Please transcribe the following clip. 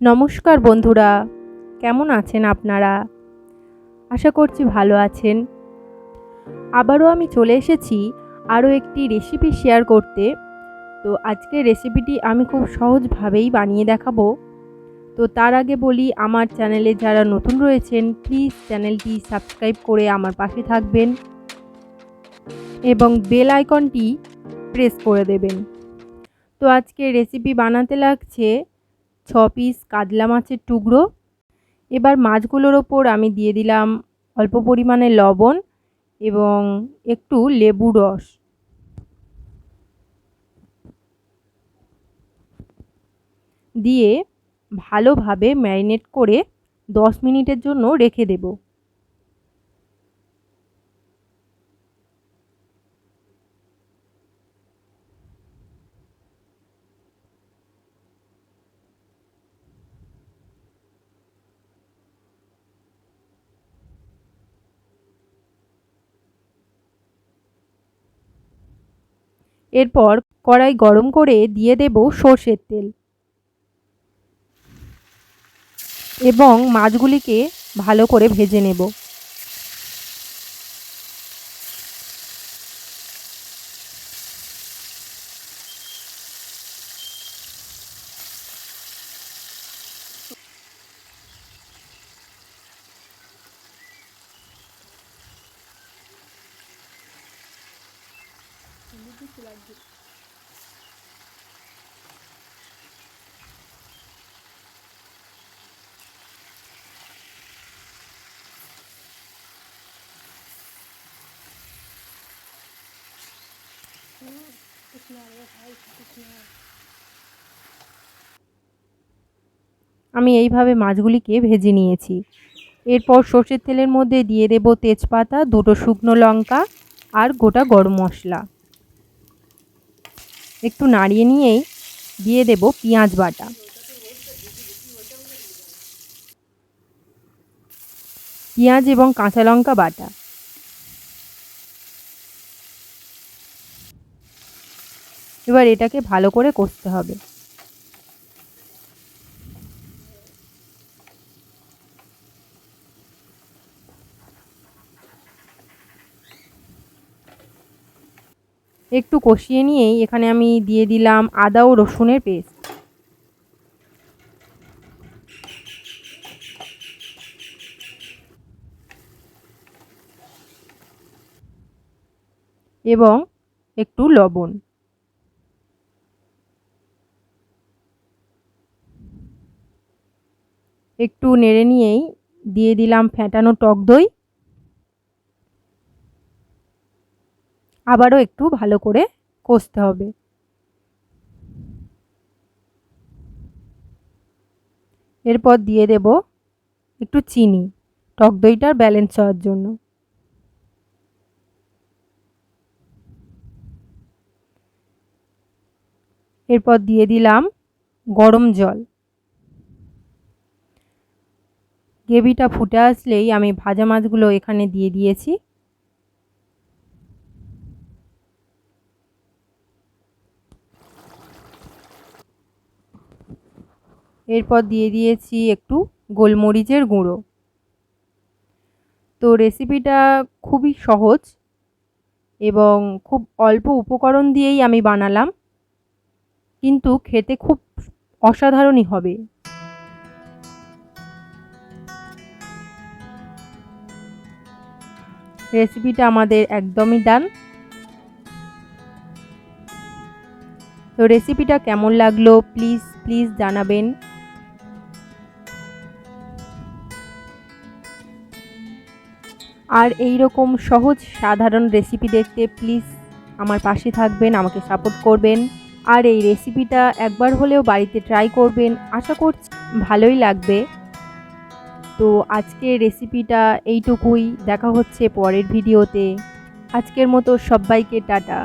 নমস্কার বন্ধুরা, কেমন আছেন আপনারা? আশা করছি ভালো আছেন। আবারও আমি চলে এসেছি আরও একটি রেসিপি শেয়ার করতে। তো আজকের রেসিপিটি আমি খুব সহজভাবেই বানিয়ে দেখাবো। তো তার আগে বলি, আমার চ্যানেলে যারা নতুন রয়েছেন প্লিজ চ্যানেলটি সাবস্ক্রাইব করে আমার পাশে থাকবেন এবং বেল আইকনটি প্রেস করে দেবেন। তো আজকে রেসিপি বানাতে লাগছে ছ পিস কাতলা মাছের টুকরো। এবার মাছগুলোর ওপর আমি দিয়ে দিলাম অল্প পরিমাণে লবণ এবং একটু লেবু রস। দিয়ে ভালোভাবে ম্যারিনেট করে দশ মিনিটের জন্য রেখে দেব। এরপর কড়াই গরম করে দিয়ে দেব সর্ষের তেল। এবং মাছগুলিকে ভালো করে ভেজে নেব। আমি এইভাবে মাছগুলিকে ভেজে নিয়েছি। এরপর সর্ষের তেলের মধ্যে দিয়ে দেব তেজপাতা, দুটো শুকনো লঙ্কা আর গোটা গরম মশলা। একটু নাড়িয়ে নিয়েই দিয়ে দেব পেঁয়াজ বাটা। পেঁয়াজ এবং কাঁচা লঙ্কা বাটা। এবার এটাকে ভালো করে কষতে হবে। একটু কষিয়ে নিয়েই এখানে আমি দিয়ে দিলাম আদা ও রসুনের পেস্ট। এবং একটু লবণ। একটু নেড়ে নিয়েই দিয়ে দিলাম ফ্যাটানো টক দই। আবারও একটু ভালো করে কষতে হবে। এরপর দিয়ে দেব একটু চিনি, টক দইটার ব্যালেন্স হওয়ার জন্য। এরপর দিয়ে দিলাম গরম জল। গ্রেভিটা ফুটে আসলেই আমি ভাজা মাছগুলো এখানে দিয়ে দিয়েছি। এরপর দিয়ে দিয়েছি একটু গোলমরিচের গুঁড়ো। তো রেসিপিটা খুবই সহজ এবং খুব অল্প উপকরণ দিয়েই আমি বানালাম, কিন্তু খেতে খুব অসাধারণই হবে। রেসিপিটা আমাদের একদমই ডান। তো রেসিপিটা কেমন লাগল? প্লিজ প্লিজ জানাবেন। আর এই রকম সহজ সাধারণ রেসিপি দেখতে প্লিজ আমার পাশে থাকবেন, আমাকে সাপোর্ট করবেন। আর এই রেসিপিটা একবার হলেও বাড়িতে ট্রাই করবেন, আশা করছি ভালোই লাগবে। তো আজকের রেসিপিটা এইটুকুই, দেখা হচ্ছে পরের ভিডিওতে আজকের মতো সবাইকে টাটা।